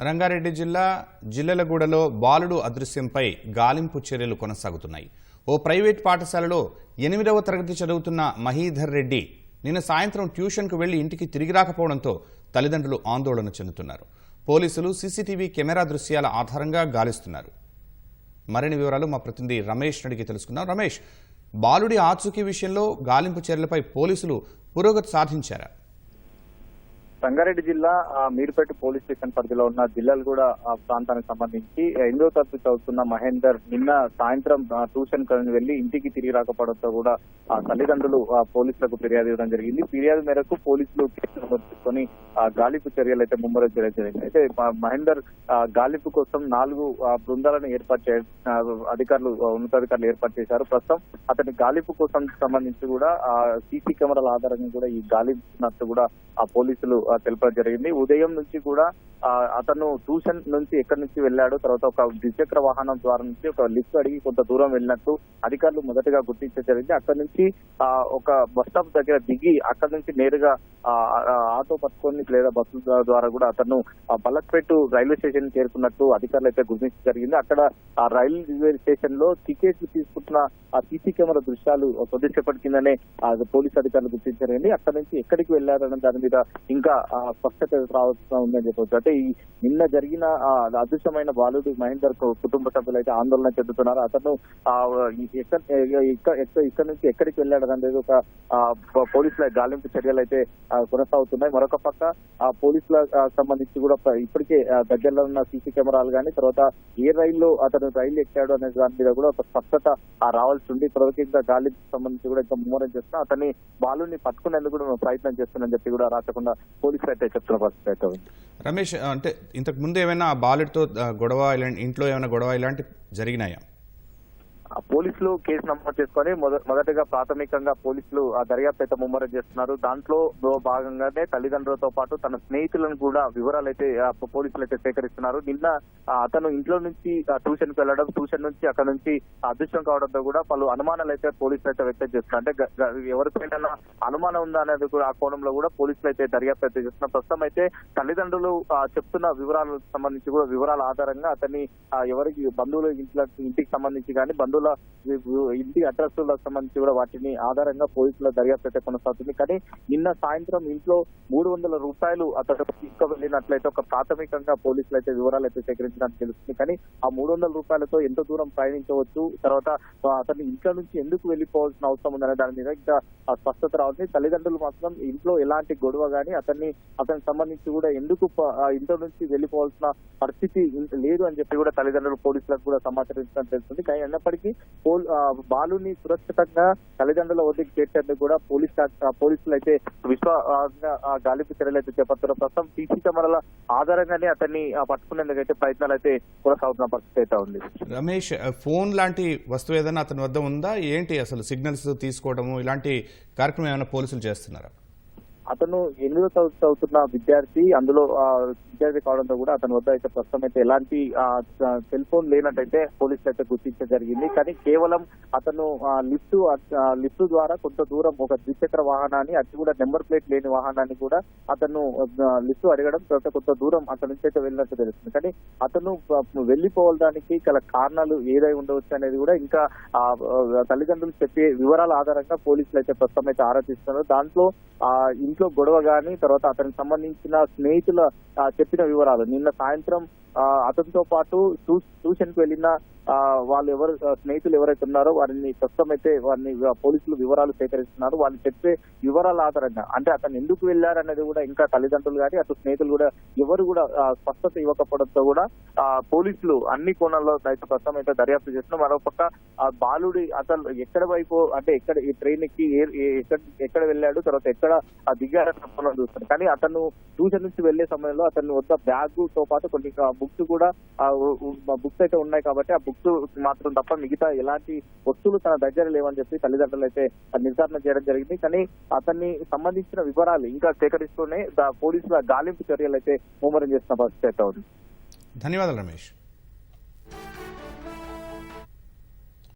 రంగారెడ్డి జిల్లా జిల్లెలగూడలో బాలుడు అదృశ్యంపై గాలింపు చర్యలు కొనసాగుతున్నాయి. ఓ ప్రైవేట్ పాఠశాలలో ఎనిమిదవ తరగతి చదువుతున్న మహీధర్ రెడ్డి నిన్న సాయంత్రం ట్యూషన్కు వెళ్ళి ఇంటికి తిరిగి రాకపోవడంతో తల్లిదండ్రులు ఆందోళన చెందుతున్నారు. పోలీసులు సీసీటీవీ కెమెరా దృశ్యాల ఆధారంగా గాలిస్తున్నారు. మరిన్ని వివరాలు మా ప్రతినిధి రమేష్ నడిగి తెలుసుకుందాం. రమేష్ బాలుడి ఆచూకీ విషయంలో గాలింపు చర్యలపై పోలీసులు పురోగతి సాధించారా? సంగారెడ్డి జిల్లా ఆ, మీర్పేట పోలీస్ స్టేషన్ పరిధిలో ఉన్న జిల్లాలు కూడా ఆ ప్రాంతానికి సంబంధించి ఎనిమిదో తరగతి చదువుతున్న మహేందర్ నిన్న సాయంత్రం ట్యూషన్కి వెళ్ళి ఇంటికి తిరిగి రాకపోవడంతో కూడా ఆ తల్లిదండ్రులు ఆ, పోలీసులకు ఫిర్యాదు ఇవ్వడం జరిగింది. ఫిర్యాదు మేరకు పోలీసులు కేసు నమోదు ఆ గాలింపు చర్యలు అయితే ముమ్మరం చేయడం జరిగింది. అయితే మహేందర్ ఆ, గాలింపు కోసం నాలుగు ఆ, బృందాలను ఏర్పాటు చే అధికారులు ఉన్నతాధికారులు ఏర్పాటు చేశారు. ప్రస్తుతం అతని గాలింపు కోసం సంబంధించి కూడా సీసీ కెమెరాల ఆధారంగా కూడా ఈ గాలింపునట్టు కూడా ఆ పోలీసులు తెలపడం జరిగింది. ఉదయం నుంచి కూడా అతను ట్యూషన్ నుంచి ఎక్కడి నుంచి వెళ్ళాడు తర్వాత ఒక ద్విచక్ర వాహనం ద్వారా నుంచి ఒక లిఫ్ట్ అడిగి కొంత దూరం వెళ్ళినట్టు అధికారులు మొదటగా గుర్తించడం జరిగింది. అక్కడి నుంచి ఒక బస్ స్టాప్ దగ్గర దిగి అక్కడి నుంచి నేరుగా ఆటో పట్టుకొని లేదా బస్సు ద్వారా కూడా అతను బలక్పేట రైల్వే స్టేషన్ చేరుకున్నట్టు అధికారులు అయితే గుర్తించడం జరిగింది. అక్కడ ఆ రైల్వే స్టేషన్లో టికెట్లు తీసుకుంటున్న ఆ సీసీ కెమెరా దృశ్యాలు కొద్దిసేపటి కిందనే ఆ, పోలీస్ అధికారులు గుర్తించడం జరిగింది. అక్కడ నుంచి ఎక్కడికి వెళ్ళారన్న దాని మీద ఇంకా స్పష్టత రావాల్సిన ఉందని చెప్పవచ్చు. అంటే ఈ నిన్న జరిగిన ఆ, అదృశ్యమైన బాలుడు మహేందర్ కుటుంబ సభ్యులు అయితే ఆందోళన చెందుతున్నారు. అతను ఇక్కడ నుంచి ఎక్కడికి వెళ్ళాడు అనేది ఒక పోలీసుల గాలింపు చర్యలు అయితే కొనసాగుతున్నాయి. మరొక పక్క ఆ పోలీసుల సంబంధించి కూడా ఇప్పటికే దగ్గరలో ఉన్న సీసీ కెమెరాలు కానీ తర్వాత ఏ రైల్లో అతను రైలు ఎక్కాడు అనే దాని మీద కూడా ఒక స్పష్టత రావాల్సి ఉంది. ఇప్పటివరకు ఇంకా గాలింపు సంబంధించి కూడా ఇంకా ముమ్మరం చేస్తున్నా. అతన్ని బాలుని పట్టుకునేందుకు కూడా ప్రయత్నం చేస్తున్నామని చెప్పి కూడా రాచకుండా పోలీస్ అయితే చెప్తున్న పరిస్థితి అయితే. ఉంది రమేష్ అంటే ఇంతకు ముందు ఏమైనా బాలుడితో గొడవ ఇలాంటి ఇంట్లో ఏమైనా గొడవ ఇలాంటి జరిగినాయా? పోలీసులు కేసు నమోదు చేసుకొని మొద- మొదటగా ప్రాథమికంగా పోలీసులు ఆ దర్యాప్తు అయితే ముమ్మరం చేస్తున్నారు. దాంట్లో భాగంగానే తల్లిదండ్రులతో పాటు తన స్నేహితులను కూడా వివరాలు అయితే పోలీసులు అయితే సేకరిస్తున్నారు. నిన్న అతను ఇంట్లో నుంచి ట్యూషన్కి వెళ్ళడం ట్యూషన్ నుంచి అక్కడ నుంచి అదృష్టం కావడంతో కూడా పలు అనుమానాలు అయితే పోలీసులు అయితే వ్యక్తం చేస్తున్నారు. అంటే గ- అనుమానం ఉందా అనేది కూడా ఆ కోణంలో కూడా పోలీసులు అయితే దర్యాప్తు అయితే చేస్తున్నారు. ప్రస్తుతం అయితే తల్లిదండ్రులు ఆ, చెప్తున్న వివరాలకు సంబంధించి కూడా వివరాల ఆధారంగా అతన్ని ఎవరికి బంధువుల ఇంట్లో ఇంటికి సంబంధించి కానీ బంధువులు వి- ఇంటి అడ్రస్లకు సంబంధించి కూడా వాటిని ఆధారంగా పోలీసుల దర్యాప్తు అయితే కొనసాగుతుంది. కానీ నిన్న సాయంత్రం ఇంట్లో మూడు వందల రూపాయలు అతను తీసుకువెళ్ళినట్లయితే ఒక ప్రాథమికంగా పోలీసులు అయితే వివరాలు అయితే సేకరించడానికి తెలుస్తుంది. కానీ ఆ మూడు వందల రూపాయలతో ఎంత దూరం ప్రయాణించవచ్చు? తర్వాత అతని ఇంట్లో నుంచి ఎందుకు వెళ్ళిపోవాల్సిన అవసరం ఉందనే దాని మీద ఇంకా స్పష్టత రావాలి తల్లిదండ్రులు మాత్రం ఇంట్లో ఎలాంటి గొడవ కానీ అతన్ని అతనికి సంబంధించి కూడా ఎందుకు ఇంట్లో నుంచి వెళ్ళిపోవాల్సిన పరిస్థితి లేదు అని చెప్పి కూడా తల్లిదండ్రులు పోలీసులకు కూడా సమాచారించడం తెలుస్తుంది. కానీ అయినప్పటికీ పోల్ బాలుని సురక్షితంగా తల్లిదండ్రుల వద్దకు చేర్చేందుకు కూడా పోలీస్ పోలీసులు అయితే విశ్వాసంగా గాలింపు చర్యలు అయితే చేపడుతున్నారు. ప్రస్తుతం సీసీ కెమెరాల ఆధారంగానే అతన్ని ఆ, పట్టుకునేందుకు అయితే ప్రయత్నాలు అయితే కొనసాగుతున్న పరిస్థితి అయితే ఉంది. రమేష్ ఫోన్ లాంటి వస్తువు ఏదైనా అతని వద్ద ఉందా? ఏంటి అసలు సిగ్నల్స్ తీసుకోవడము ఇలాంటి కార్యక్రమం ఏమైనా పోలీసులు చేస్తున్నారా? అతను ఎనిమిదో తరగతి చదువుతున్న విద్యార్థి అందులో విద్యార్థి కావడంతో కూడా అతని వద్ద అయితే ప్రస్తుతం అయితే ఎలాంటి సెల్ ఫోన్ లేనట్టయితే పోలీసులు అయితే గుర్తించడం జరిగింది. కానీ కేవలం అతను ఆ, లిఫ్ట్ ఆ, లిఫ్ట్ ద్వారా కొంత దూరం ఒక ద్విచక్ర వాహనాన్ని అది కూడా నెంబర్ ప్లేట్ లేని వాహనాన్ని కూడా అతను లిఫ్ట్ అడగడం తర్వాత కొంత దూరం అతని నుంచి అయితే వెళ్ళినట్టు తెలుస్తుంది. కానీ అతను వెళ్ళిపోవడానికి గల కారణాలు ఏదై ఉండవచ్చు అనేది కూడా ఇంకా తల్లిదండ్రులు చెప్పే వివరాల ఆధారంగా పోలీసులు అయితే ప్రస్తుతం అయితే ఆరా తీస్తున్నారు. దాంట్లో ఆ ఇంట్లో గొడవ గాని తర్వాత అతనికి సంబంధించిన స్నేహితుల చెప్పిన వివరాలు. నిన్న సాయంత్రం ఆ, అతనితో పాటు ట్యూషన్కు వెళ్ళిన వాళ్ళు ఎవరు స్నేహితులు ఎవరైతే ఉన్నారో వారిని ప్రస్తుతం అయితే వారిని పోలీసులు వివరాలు సేకరిస్తున్నారు. వాళ్ళు చెప్పే వివరాల ఆధారంగా. అంటే అతను ఎందుకు వెళ్ళారనేది కూడా ఇంకా తల్లిదండ్రులు కానీ అటు స్నేహితులు కూడా ఎవరు కూడా స్పష్టత ఇవ్వకపోవడంతో కూడా ఆ, పోలీసులు అన్ని కోణాల్లో అయితే ప్రస్తుతం అయితే దర్యాప్తు చేస్తున్నారు. మరోపక్క ఆ బాలుడి అతను ఎక్కడ వైపు అంటే ఎక్కడ ఈ ట్రైన్ ఎక్కి ఏ- ఎక్కడ ఎక్కడ వెళ్ళాడు తర్వాత ఎక్కడ ఆ దిగారని చెప్పడం కానీ అతను ట్యూషన్ నుంచి వెళ్ళే సమయంలో అతని వద్ద బ్యాగ్తో పాటు కొన్ని బుక్స్ కూడా బుక్స్ అయితే ఉన్నాయి కాబట్టి ఆ బుక్ బుక్స్ మాత్రం తప్ప మిగతా ఎలాంటి వస్తువులు తన దగ్గర లేవని చెప్పి తల్లిదండ్రులు అయితే నిర్ధారణ చేయడం జరిగింది. కానీ అతన్ని సంబంధించిన వివరాలు ఇంకా సేకరిస్తూనే పోలీసుల గాలింపు చర్యలు అయితే ముమ్మరం చేస్తున్న పరిస్థితి అయితే ఉంది. ధన్యవాదాలు రమేష్.